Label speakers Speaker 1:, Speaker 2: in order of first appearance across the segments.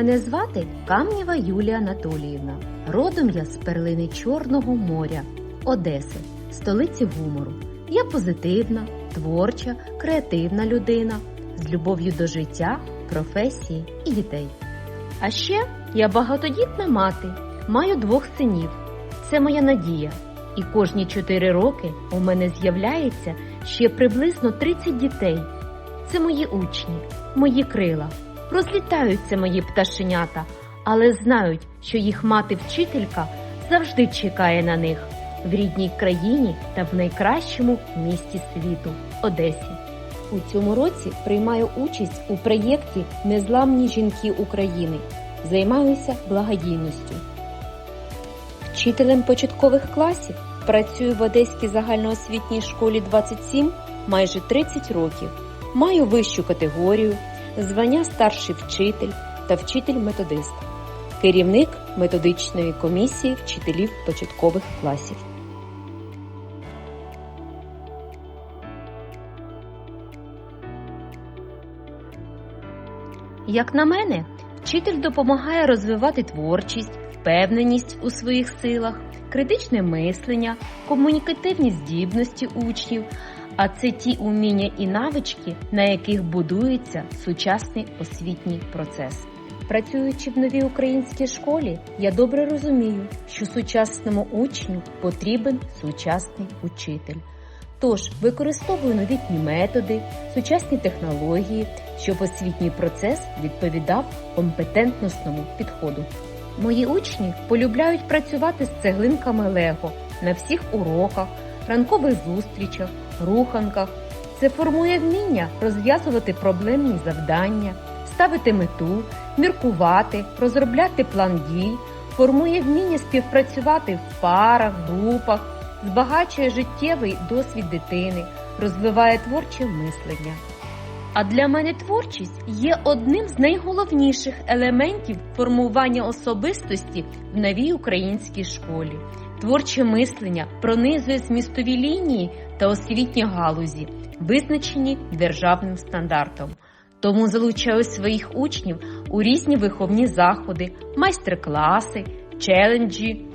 Speaker 1: Мене звати Камнєва Юлія Анатоліївна. Родом я з перлини Чорного моря, Одеси, столиці гумору. Я позитивна, творча, креативна людина з любов'ю до життя, професії і дітей. А ще я багатодітна мати, маю двох синів. Це моя надія. І кожні 4 роки у мене з'являється ще приблизно 30 дітей. Це мої учні, мої крила. Розлітаються мої пташенята, але знають, що їх мати-вчителька завжди чекає на них в рідній країні та в найкращому місті світу Одесі. У цьому році приймаю участь у проєкті Незламні жінки України. Займаюся благодійністю. Вчителем початкових класів працюю в Одеській загальноосвітній школі 27 майже 30 років. Маю вищу категорію, звання старший вчитель та вчитель-методист, керівник методичної комісії вчителів початкових класів. Як на мене, вчитель допомагає розвивати творчість, впевненість у своїх силах, критичне мислення, комунікативні здібності учнів, а це ті уміння і навички, на яких будується сучасний освітній процес. Працюючи в новій українській школі, я добре розумію, що сучасному учню потрібен сучасний учитель. Тож використовую новітні методи, сучасні технології, щоб освітній процес відповідав компетентносному підходу. Мої учні полюбляють працювати з цеглинками Лего на всіх уроках, ранкових зустрічах, руханках. Це формує вміння розв'язувати проблемні завдання, ставити мету, міркувати, розробляти план дій, формує вміння співпрацювати в парах, групах, збагачує життєвий досвід дитини, розвиває творче мислення. А для мене творчість є одним з найголовніших елементів формування особистості в новій українській школі. Творче мислення пронизує змістові лінії та освітні галузі, визначені державним стандартом. Тому залучаю своїх учнів у різні виховні заходи, майстер-класи, челенджі.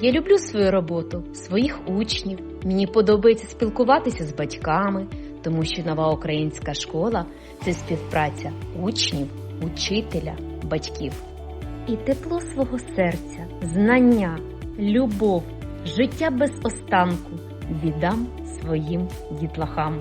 Speaker 1: Я люблю свою роботу, своїх учнів. Мені подобається спілкуватися з батьками, тому що нова українська школа це співпраця учнів, учителя, батьків. І тепло свого серця, знання, любов, життя без останку віддам своїм дітлахам.